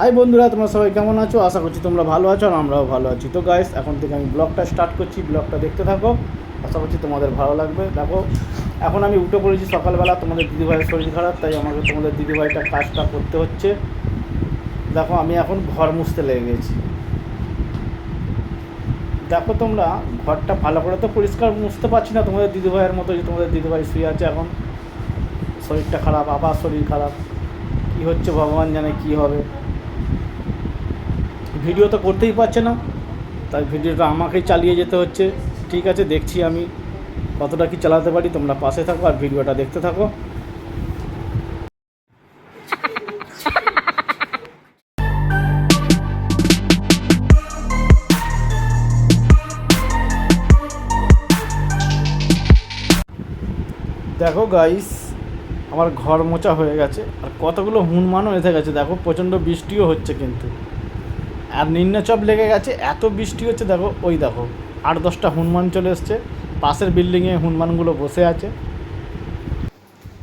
High বন্ধুরা, তোমরা সবাই কেমন আছো? আশা করছি তোমরা ভালো আছো আর আমরাও ভালো আছি। তো গাইস এখন থেকে আমি ব্লগটা স্টার্ট করছি। ব্লগটা দেখতে থাকো। আশা করছি তোমাদের ভালো লাগবে। দেখো, এখন আমি উঠে পড়েছি সকালবেলা। তোমাদের দিদিভাইয়ের শরীর খারাপ, তাই আমাকে তোমাদের দিদিভাইটা কাজটা করতে হচ্ছে। দেখো, আমি এখন ঘর মুছতে লেগে গেছি। দেখো তোমরা, ঘরটা ভালো করে তো পরিষ্কার মুছতে পারছি না তোমাদের দিদিভাইয়ের মতো যে তোমাদের দিদিভাই শুয়ে আছে এখন। শরীরটা খারাপ, আবার শরীর খারাপ। কী হচ্ছে ভগবান জানে কী হবে। ভিডিও তো করতেই পারছে না। তাই ভিডিওটা আমাকেই চালিয়ে যেতে হচ্ছে। ঠিক আছে, দেখছি আমি কতটা কি চালাতে পারি। তোমরা পাশে থাকো আর ভিডিওটা দেখতে থাকো। দেখো গাইস আমার ঘর মোচা হয়ে গেছে। আর কতগুলো হুনমানও এসে গেছে। দেখো, প্রচণ্ড বৃষ্টিও হচ্ছে কিন্তু। আর নিম্নচাপ লেগে গেছে, এত বৃষ্টি হচ্ছে, দেখো, ওই দেখো, আট দশটা হনুমান চলে এসছে, পাশের বিল্ডিংয়ে হনুমানগুলো বসে আছে।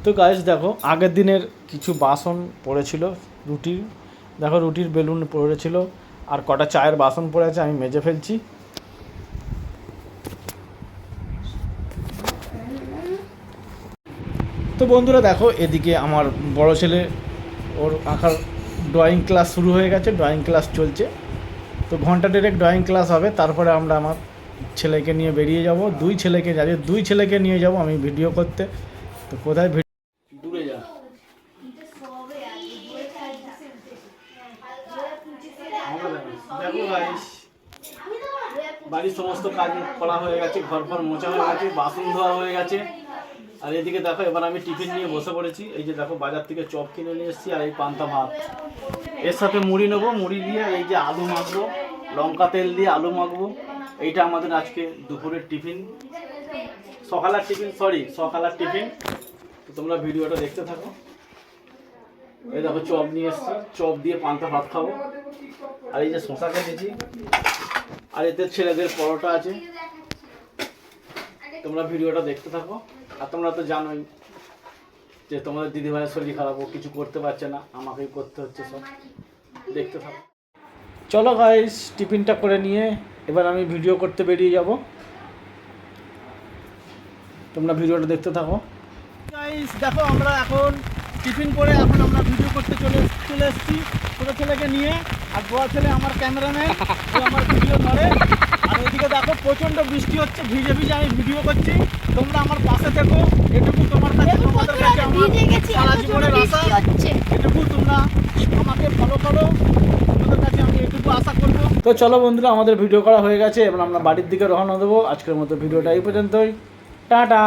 তো গাইস দেখো, আগের দিনের কিছু বাসন পড়েছিল রুটির দেখো, রুটির বেলুন পড়েছিল, আর কটা চায়ের বাসন পড়ে আছে, আমি মেজে ফেলছি। তো বন্ধুরা, দেখো, এদিকে আমার বড় ছেলে, ওর আঁকার ড্রয়িং ক্লাস শুরু হয়ে গেছে ড্রয়িং ক্লাস চলছে। তো ঘণ্টা ডেরেক ড্রয়িং ক্লাস হবে, তারপরে আমরা আমার ছেলেকে নিয়ে বেরিয়ে যাব। দুই ছেলেকে যাবে দুই ছেলেকে নিয়ে যাব আমি ভিডিও করতে। তো কোথায় দূরে যা। দেখো বাড়ির সমস্ত কাজ করা হয়ে গেছে ঘর ফর মোছা হয়ে গেছে, বাসন ধোয়া হয়ে গেছে। আর এদিকে দেখো, এবার আমি টিফিন নিয়ে বসে পড়েছি। এই যে দেখো, বাজার থেকে চপ কিনে নিয়ে এসেছি আর এই পান্তা ভাত। এর সাথে মুড়ি নেব। মুড়ি দিয়ে এই যে আলু মাখবো, লঙ্কা তেল দিয়ে আলু মাখবো। এইটা আমাদের আজকে দুপুরের টিফিন। সকালের টিফিন সরি সকালের টিফিন। তোমরা ভিডিওটা দেখতে থাকো। এই দেখো, চপ নিয়ে এসেছি। চপ দিয়ে পান্তা ভাত খাব। আর এই যে শশা কেটেছি। আর এতে ছেলেদের পরোটা আছে। তোমরা ভিডিওটা দেখতে থাকো। আর তোমরা তো জানোই যে তোমাদের দিদিভাইয়ের শরীর খারাপ, ও কিছু করতে পারছে না, আমাকেই করতে হচ্ছে সব। দেখতে থাকো। চলো গাইস টিফিনটা করে নিয়ে এবার আমি ভিডিও করতে বেরিয়ে যাব। তোমরা ভিডিওটা দেখতে থাকো। গাইস দেখো, আমরা এখন টিফিন করে এখন আমরা ভিডিও করতে চলে চলে এসেছি। ছোটো ছেলেকে নিয়ে, আর বড় ছেলে আমার ক্যামেরাম্যান আমার ভিডিও ধরে। ওদিকে দেখো প্রচণ্ড বৃষ্টি হচ্ছে ভিজে ভিজে আমি ভিডিও করছি। তোমরা আমার পাশে থেকো এটুকু তোমার কাছে তোমাদের কাছে আমার সারা জীবনের আশা। এটুকু তোমরা আমাকে ফলো করো তোমাদের কাছে আমি এটুকু আশা করব। তো চলো বন্ধুরা আমাদের ভিডিও করা হয়ে গেছে এবার আমরা বাড়ির দিকে রওনা দেবো। আজকের মতো ভিডিওটা এই পর্যন্তই। টাটা!